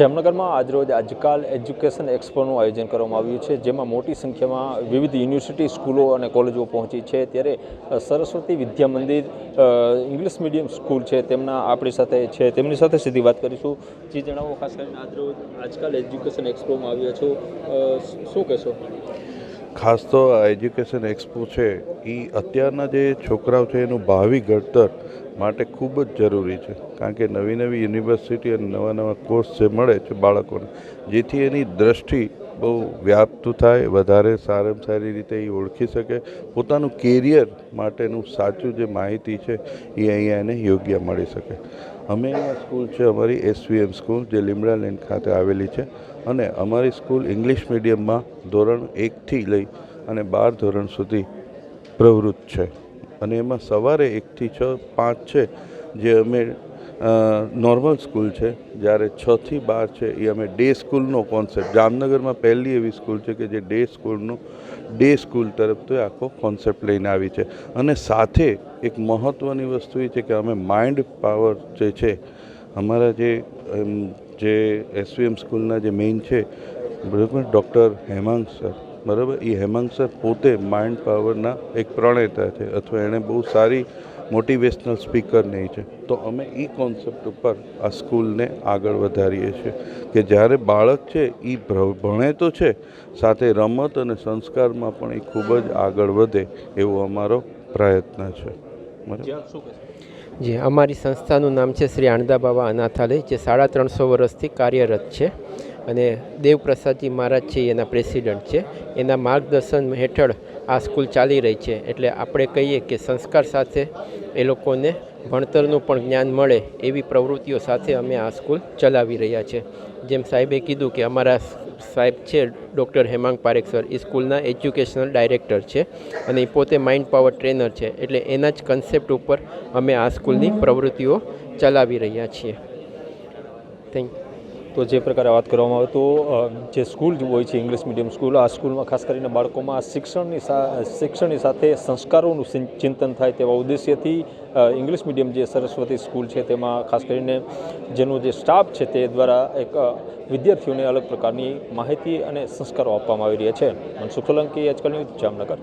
જામનગરમાં આજરોજ આજકાલ એજ્યુકેશન એક્સપોનું આયોજન કરવામાં આવ્યું છે, જેમાં મોટી સંખ્યામાં વિવિધ યુનિવર્સિટી, સ્કૂલો અને કોલેજો પહોંચી છે. ત્યારે Saraswati Vidya Mandir English medium school છે, તેમના આપણી સાથે છે. તેમની સાથે સીધી વાત કરીશું. જે, જણાવો, ખાસ કરીને આજરોજ આજકાલ એજ્યુકેશન એક્સપોમાં આવ્યો છો. શું કહેશો? ખાસ તો આ એજ્યુકેશન એક્સપો છે એ અત્યારના જે છોકરાઓ છે, એનું ભાવિ ઘડતર માટે ખૂબ જ જરૂરી છે. કારણ કે નવી નવી યુનિવર્સિટી અને નવા નવા કોર્સ જે મળે છે બાળકોને, જેથી એની દ્રષ્ટિ બહુ વ્યાપ્ત થાય, વધારે સારામાં સારી રીતે એ ઓળખી શકે. પોતાનું કેરિયર માટેનું સાચું જે માહિતી છે એ અહીંયા એને યોગ્ય મળી શકે. અમે સ્કૂલ છે, અમારી એસવીએમ સ્કૂલ, જે લીમડા લેન ખાતે આવેલી છે. અને અમારી સ્કૂલ ઇંગ્લિશ મીડિયમમાં ધોરણ એકથી લઈ અને બાર ધોરણ સુધી પ્રવૃત્ત છે. અને એમાં સવારે એકથી છ, પાંચ છે, જે અમે નોર્મલ સ્કૂલ છે. જ્યારે છથી બાર છે, એ અમે ડે સ્કૂલનો કોન્સેપ્ટ જામનગરમાં પહેલી એવી સ્કૂલ છે કે જે ડે સ્કૂલનો ડે સ્કૂલ તરફથી આખો કોન્સેપ્ટ લઈને આવી છે. અને સાથે એક મહત્ત્વની વસ્તુ એ છે કે અમે માઇન્ડ પાવર જે છે, અમારા જે જે એસવીએમ સ્કૂલના જે મેઇન છે, બરાબર? ડૉક્ટર હેમાંગ સર બરાબર? એ હેમંત સર પોતે માઇન્ડ પાવરના એક પ્રણેતા છે અથવા એણે બહુ સારી મોટિવેશનલ સ્પીકર નહીં છે. તો અમે એ કોન્સેપ્ટ ઉપર આ સ્કૂલને આગળ વધારીએ છીએ કે જ્યારે બાળક છે એ ભણે તો છે સાથે રમત અને સંસ્કારમાં પણ એ ખૂબ જ આગળ વધે એવો અમારો પ્રયત્ન છે. જી અમારી સંસ્થાનું નામ છે શ્રી આણંદા બાબા અનાથાલય જે સાડા ત્રણસો વર્ષથી કાર્યરત છે. અને દેવપ્રસાદજી મહારાજ છે, એના પ્રેસિડન્ટ છે. એના માર્ગદર્શન હેઠળ આ સ્કૂલ ચાલી રહી છે. એટલે આપણે કહીએ કે સંસ્કાર સાથે એ લોકોને ભણતરનું પણ જ્ઞાન મળે એવી પ્રવૃત્તિઓ સાથે અમે આ સ્કૂલ ચલાવી રહ્યા છે. જેમ સાહેબે કીધું કે અમારા સાહેબ છે, ડૉક્ટર હેમાંગ પારેખ સર એ સ્કૂલના એજ્યુકેશનલ ડાયરેક્ટર છે અને એ પોતે માઇન્ડ પાવર ટ્રેનર છે. એટલે એના જ કન્સેપ્ટ ઉપર અમે આ સ્કૂલની પ્રવૃત્તિઓ ચલાવી રહ્યા છીએ. થેન્ક તો જે પ્રકારે વાત કરવામાં આવે તો જે સ્કૂલ હોય છે, ઇંગ્લિશ મીડિયમ સ્કૂલ, આ સ્કૂલમાં ખાસ કરીને બાળકોમાં શિક્ષણની શિક્ષણની સાથે સંસ્કારોનું ચિંતન થાય તેવા ઉદ્દેશ્યથી ઇંગ્લિશ મીડિયમ જે સરસ્વતી સ્કૂલ છે તેમાં ખાસ કરીને જેનો જે સ્ટાફ છે તે દ્વારા એક વિદ્યાર્થીઓને અલગ પ્રકારની માહિતી અને સંસ્કારો આપવામાં આવી રહ્યા છે. મનસુખ સોલંકી, આજકાલ ન્યૂઝ જામનગર.